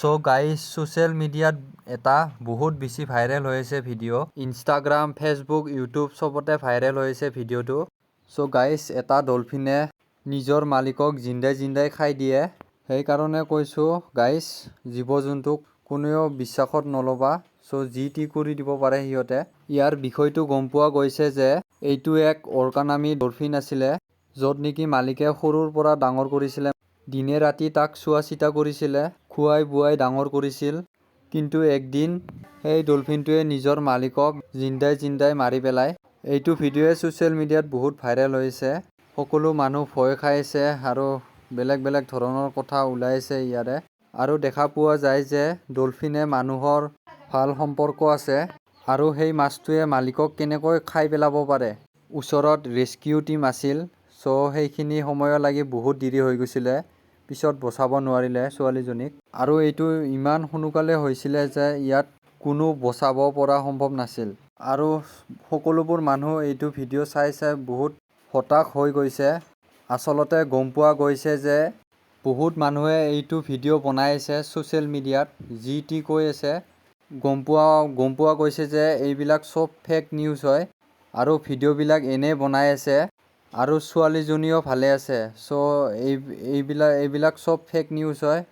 চ' guys social মিডিয়াত এটা বহুত বেছি ভাইৰেল হৈ আছে ভিডিঅ' ইনষ্টাগ্ৰাম ফেচবুক ইউটিউব চবতে ভাইৰেল হৈ আছে ভিডিঅ'টো চ' গাইজ এটা ডলফিনে নিজৰ মালিকক জিন্দাই জিন্দাই খাই দিয়ে। সেইকাৰণে কৈছোঁ গাইজ জীৱ জন্তুক কোনেও বিশ্বাসত নল'বা। চ' যি টি কৰি দিব পাৰে সিহঁতে। ইয়াৰ বিষয়টো গম পোৱা গৈছে যে এইটো এক অৰ্কা নামী ডলফিন আছিলে য'ত নেকি মালিকে সৰুৰ পৰা ডাঙৰ কৰিছিলে। দিনে ৰাতি তাক চোৱা চিতা কৰিছিলে। খুৱাই বুৱাই ডাঙৰ কৰিছিল। কিন্তু একদিন সেই ডলফিনটোৱে নিজৰ মালিকক জিন্দাই জিন্দাই মাৰি পেলায় এইটো ভিডিঅ'ই ছ'চিয়েল মিডিয়াত বহুত ভাইৰেল হৈছে। সকলো মানুহ ভয় খাই আছে আৰু বেলেগ বেলেগ ধৰণৰ কথা ওলাই আছে ইয়াৰে। আৰু দেখা পোৱা যায় যে ডলফিনে মানুহৰ ভাল সম্পৰ্ক আছে আৰু সেই মাছটোৱে মালিকক কেনেকৈ খাই পেলাব পাৰে। ওচৰত ৰেস্কিউ টীম আছিল চ' সেইখিনি সময়লৈকে বহুত দেৰি হৈ গৈছিলে। পিছত বচাব নোৱাৰিলে ছোৱালীজনীক। আৰু এইটো ইমান সোনকালে হৈছিলে যে ইয়াত কোনো বচাব পৰা সম্ভৱ নাছিল। আৰু সকলোবোৰ মানুহ এইটো ভিডিঅ' চাই চাই বহুত হতাশ হৈ গৈছে। আচলতে গম পোৱা গৈছে যে বহুত মানুহে এইটো ভিডিঅ' বনাই আছে ছ'চিয়েল মিডিয়াত যি টি কৈ আছে। গম পোৱা গম পোৱা গৈছে যে এইবিলাক চব ফেক নিউজ হয়। আৰু ভিডিঅ'বিলাক এনেই বনাই আছে আৰু ছোৱালীজনীও ভালে আছে। চ' এই এইবিলাক এইবিলাক চব ফেক নিউজ হয়।